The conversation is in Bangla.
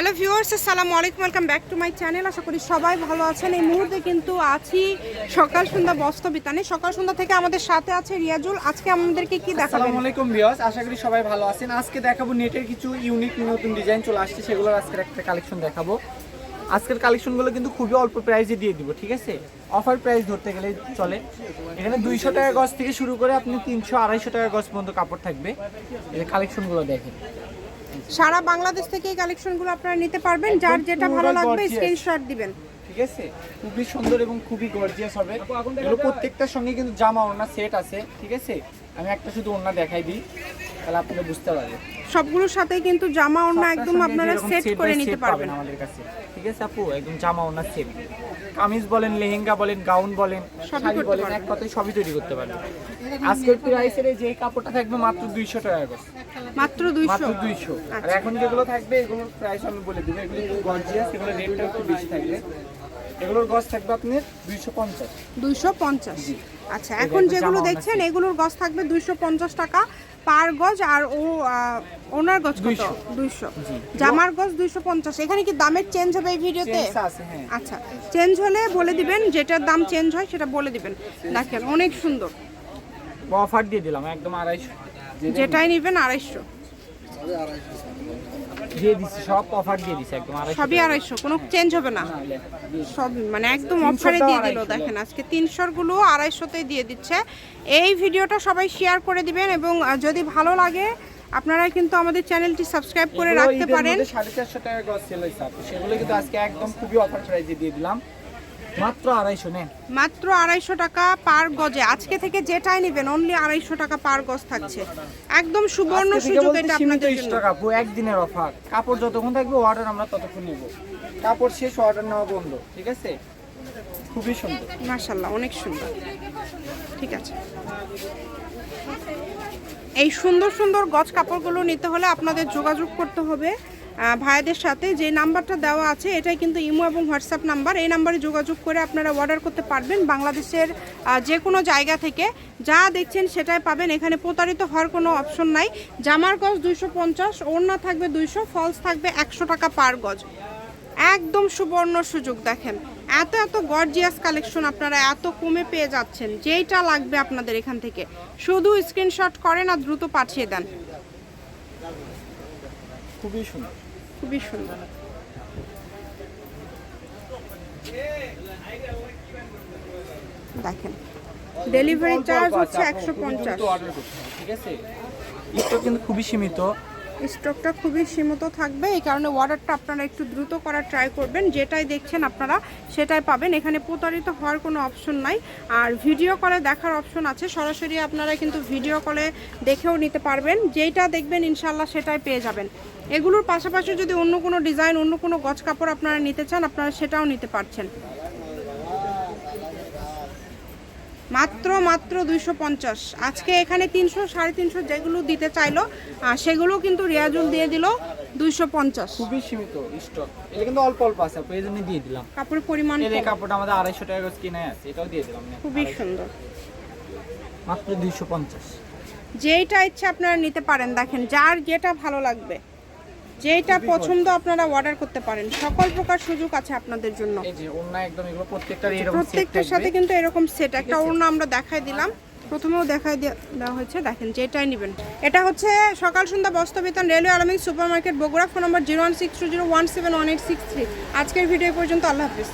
হ্যালো ভিউয়ার্স, আসসালামু আলাইকুম, welcome back to my channel. আশা করি সবাই ভালো আছেন। এই মুহূর্তে কিন্তু আছি সকাল সন্ধ্যা বস্ত্র বিতানে সকাল সন্ধ্যা থেকে আমাদের সাথে আছে রিয়াজুল। আজকে আমাদেরকে কি দেখাবেন? আসসালামু আলাইকুম ভিউয়ার্স, আশা করি সবাই ভালো আছেন। আজকে দেখাবো নেটের কিছু ইউনিক নতুন ডিজাইন চলে আসছে, সেগুলোর আজকের একটা কালেকশন দেখাবো। আজকের কালেকশনগুলো কিন্তু খুবই অল্প প্রাইসে দিয়ে দিব, ঠিক আছে? অফার প্রাইস ধরতে গেলে চলে। এখানে দুইশো টাকা গজ থেকে শুরু করে আপনি তিনশো আড়াইশো টাকা গজ পর্যন্ত কাপড় থাকবে। এই কালেকশনগুলো দেখেন। সারা বাংলাদেশ থেকে এই কালেকশনগুলো আপনারা নিতে পারবেন যার যেটা ভালো লাগবে। স্ক্রিনশট দিবেন। ঠিক আছে? খুবই সুন্দর এবং খুবই গর্জিয়াস হবে। এগুলো প্রত্যেকটার সঙ্গে কিন্তু জামা ওড়না সেট আছে ঠিক আছে? আমি একটা শুধু ওড়না দেখাই দিই। তাহলে আপনারা বুঝতে পারবেন সবগুলোর সাথে কিন্তু জামা ওড়না একদম আপনারা সেট করে নিতে পারবেন। আমাদের কাছে। ঠিক আছে আপু? একদম জামা ওনার সেট কামিজ বলেন লেহেঙ্গা বলেন গাউন বলেন শাড়ি বলেন এক কথায় সবই তৈরি করতে পারবেন। আজকের প্রাইসের এই যে কাপড়টা থাকবে মাত্র দুইশো টাকা করে। মাত্র দুইশো মাত্র দুইশো। আর আচ্ছা। এখন যেগুলো থাকবে এগুলোর প্রাইস আমি বলে দেবো। এগুলো গর্জিয়াস এগুলো রেটটা একটু বেশি থাকবে। এগুলোর গজ থাকবে আপনার দুইশো পঞ্চাশ। দুইশো পঞ্চাশ। আচ্ছা এখন যেগুলো দেখছেন এগুলোর গজ থাকবে দুইশো পঞ্চাশ টাকা। পার গজ আর ও ওনার গজ কত? 200 দুইশো। জামার গজ দুইশো পঞ্চাশ। এখানে কি দামের চেঞ্জ হবে এই ভিডিওতে? হ্যাঁ। আচ্ছা চেঞ্জ হলে বলে দিবেন যেটার দাম চেঞ্জ হয় সেটা বলে দিবেন। দেখেন অনেক সুন্দর। অফার দিয়ে দিলাম একদম আড়াইশো। যেটাই নিবেন আড়াইশো। দিয়ে দিছি সব অফার দিয়ে দিছি একদম সবই আড়াইশো কোনো চেঞ্জ হবে না। সব মানে একদম অফারে দিয়ে দিল দেখেন আজকে তিনশোরগুলো আড়াইশোতেই দিয়ে দিচ্ছে। এই ভিডিওটা সবাই শেয়ার করে দিবেন এবং যদি ভালো লাগে আপনারা কিন্তু আমাদের চ্যানেলটি সাবস্ক্রাইব করে রাখতে পারেন। সাড়ে চারশো টাকা গজ সেল হয়েছে সেগুলো কিন্তু আজকে একদম খুবই অফার প্রাইজে দিয়ে দিলাম। মাত্র আড়াইশো নেন মাত্র আড়াইশো টাকা পার গজে। আজকে থেকে যেটাই নেবেন অনলি আড়াইশো টাকা পার গজ থাকছে। একদম সুবর্ণ সুযোগ এটা আপনাদের জন্য। স্টক আপু একদিনের অফার কাপড় যতক্ষণ থাকবে অর্ডার আমরা ততক্ষণ নেব। কাপড় শেষ অর্ডার নেওয়া বন্ধ ঠিক আছে? খুবই সুন্দর। মাশাল্লাহ অনেক সুন্দর। ঠিক আছে। এই সুন্দর সুন্দর গজ কাপড়গুলো নিতে হলে আপনাদের যোগাযোগ করতে হবে। ভাইদের সাথে যে নাম্বারটা দেওয়া আছে, এটাই কিন্তু ইমো এবং হোয়াটসঅ্যাপ নাম্বার। এই নাম্বারে যোগাযোগ করে আপনারা অর্ডার করতে পারবেন বাংলাদেশের যে কোনো জায়গা থেকে। যা দেখছেন সেটাই পাবেন। এখানে প্রতারিত হওয়ার কোনো অপশন নাই। জামার গজ দুইশো পঞ্চাশ, ওড়না থাকবে দুইশো ফলস থাকবে একশো টাকা পার গজ। একদম সুবর্ণ সুযোগ, দেখেন। এত এত গর্জিয়াস কালেকশন আপনারা এত কমে পেয়ে যাচ্ছেন। যেইটা লাগবে আপনাদের এখান থেকে। শুধু স্ক্রিনশট করেন আর দ্রুত পাঠিয়ে দেন। খুবই সুন্দর। খুবই সুন্দর। দেখেন ডেলিভারি চার্জ হচ্ছে একশো পঞ্চাশ। ঠিক আছে? কিন্তু খুবই সীমিত। স্টকটা খুবই সীমিত থাকবে। এই কারণে অর্ডারটা আপনারা একটু দ্রুত করার ট্রাই করবেন। যেটাই দেখছেন আপনারা, সেটাই পাবেন। এখানে প্রতারিত হওয়ার কোনো অপশন নাই। আর ভিডিও কলে দেখার অপশন আছে। সরাসরি আপনারা কিন্তু ভিডিও কলে দেখেও নিতে পারবেন। যেইটা দেখবেন ইনশাল্লাহ সেটাই পেয়ে যাবেন। এগুলোর পাশাপাশি যদি অন্য কোনো ডিজাইন অন্য কোনো গজ কাপড় আপনারা নিতে চান, আপনারা সেটাও নিতে পারছেন। মাত্র মাত্র দুইশো পঞ্চাশ। আজকে এখানে তিনশো সাড়ে তিনশো যেগুলো দিতে চাইলো সেগুলো কিন্তু রিয়াজুল দিয়ে দিল দুইশো পঞ্চাশ। খুবই সীমিত স্টক এটা কিন্তু অল্প অল্প আছে এই জন্য দিয়ে দিলাম। কাপড়ের পরিমাণ এই কাপড়টা আমাদের আড়াইশো টাকা গজ কিনে আছে এটাও দিয়ে দিলাম খুবই সুন্দর। মাত্র দুইশো পঞ্চাশ। যেইটা ইচ্ছে আপনারা নিতে পারেন দেখেন যার যেটা ভালো লাগবে। যেইটা পছন্দ আপনারা অর্ডার করতে পারেন। সকল প্রকার সুযোগ আছে আপনাদের জন্য। প্রত্যেকটার। সাথে কিন্তু এরকম সেট একটা ওড়না আমরা দেখাই দিলাম। প্রথমেও দেখাই দেওয়া হয়েছে। দেখেন যেটাই নেবেন। এটা হচ্ছে সকাল সন্ধ্যা বস্তবিতান railway আলমিং super market Bogura phone number zero one six two zero one seven one eight six three. আজকের ভিডিও পর্যন্ত। আল্লাহ হাফিজ।